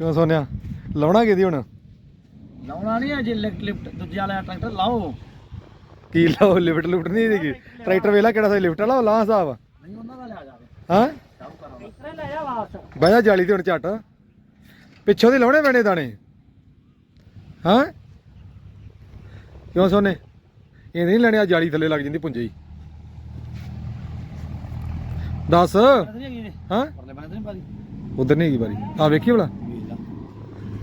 ਕਿਉਂ ਸੋਨਿਆ? ਲਾਉਣਾ ਕਿਹਦੀ ਹੁਣ? ਲਾਉਣਾ ਨਹੀਂ ਅਜੇ ਲਿਫਟ ਲਿਫਟ ਦੂਜਾ ਵਾਲਾ ਟਰੈਕਟਰ ਲਾਓ। ਕੀ ਲਾਓ ਲਿਫਟ ਲੁਫਟ ਨਹੀਂ ਦੀਗੀ ਟਰੈਕਟਰ ਵੇਲਾ ਕਿਹੜਾ ਸਹੀ ਲਿਫਟ ਵਾਲਾ ਲਾ ਹਿਸਾਬ। ਨਹੀਂ ਉਹਨਾਂ ਦਾ ਲਿਆ ਜਾਵੇ। ਹਾਂ? ਟਰੈਕਟਰ ਲੈ ਜਾ ਵਾਪਸ। ਬਹਿ ਜਾ ਜਾਲੀ ਤੇ ਹੁਣ ਝੱਟ। ਪਿੱਛੋਂ ਦੀ ਲਾਉਣੇ ਪੈਣੇ ਦਾਣੇ। ਹਾਂ? ਕਿਉਂ ਸੋਨੇ? ਇਹ ਨਹੀਂ ਲੈਣੇ ਆ ਜਾਲੀ ਥੱਲੇ ਲੱਗ ਜਾਂਦੀ ਪੁੰਜੇ ਹੀ। ਦੱਸ। ਨਹੀਂ ਹੈਗੀ ਇਹ ਹਾਂ? ਉਧਰ ਨਹੀਂ ਹੈਗੀ ਬਾਰੀ। ਆ ਵੇਖੀ ਭਲਾ।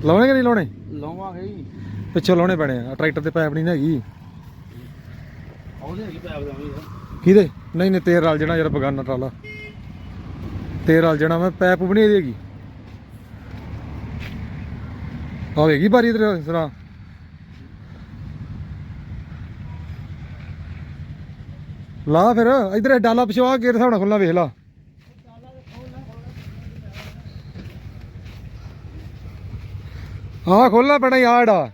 ਲਾਉਣੇ ਕਿ ਨਹੀਂ ਲਾਉਣੇ? ਲਾਵਾਂਗੇ ਹੀ ਪਿੱਛੋਂ ਲਾਉਣੇ ਪੈਣੇ ਆ। ਟਰੈਕਟਰ ਤੇ ਪਾਈਪ ਨਹੀਂ ਹੈਗੀ। ਉਹਦੇ ਹੈਗੀ ਕਿਹਦੇ? ਨਹੀਂ ਨਹੀਂ ਤੇਰ ਰਲ ਜਾਣਾ ਯਾਰ ਬਗਾਨਾ ਟਰਾਲਾ। ਤੇਰ ਰਲ ਜਾਣਾ ਮੈਂ ਪੈਪ ਵੀ ਨਹੀਂ ਹੈਗੀ। ਆਵੇਗੀ ਬਾਰੀ ਇਧਰ ਸਰਾ। ਲਾ ਫਿਰ ਇਧਰ ਡਾਲਾ ਪਿਛਵਾ ਕੇ ਹਿਸਾਬ ਨਾਲ ਖੁੱਲਾ ਵੇਖ ਲਾ। ਆਹ ਖੋਲਣਾ ਪੈਣਾ ਯਾੜਾ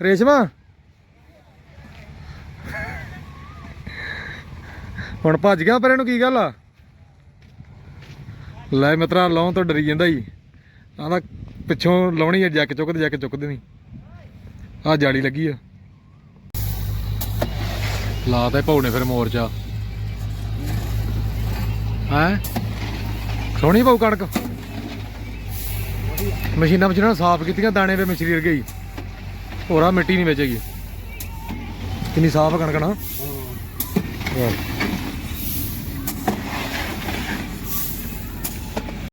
ਰੇਸ਼ਮਾ। ਹੁਣ ਭੱਜ ਗਿਆ ਪਰ ਇਹਨੂੰ ਕੀ ਗੱਲ ਆ? ਲੈ ਮਿੱਤਰਾ, ਲਾਉਣ ਤੋਂ ਡਰੀ ਜਾਂਦਾ ਹੀ ਆਂਦਾ ਪਿੱਛੋਂ ਲਾਉਣੀ ਹੈ ਜੱਕ ਚੁੱਕਦੇ ਜੱਕ ਚੁੱਕਦੇ ਨਹੀਂ ਆ ਜਾਲੀ ਲੱਗੀ ਆ। ਲਾਤਾ ਭੌ ਨੇ ਫਿਰ ਮੋਰਚਾ। ਹੈ? ਸੋਹਣੀ ਪਾਉ ਕਣਕ। ਮਸ਼ੀਨਾਂ ਮਸ਼ੀਨਾਂ ਸਾਫ਼ ਕੀਤੀਆਂ ਦਾਣੇ ਵੇ ਮਛਰੀ ਗਈ ਹੋਰਾ ਮਿੱਟੀ ਨਹੀਂ ਵੇਚੇਗੀ ਕਿੰਨੀ ਸਾਫ਼ ਕਣਕ ਨਾ। ਹਾਂ।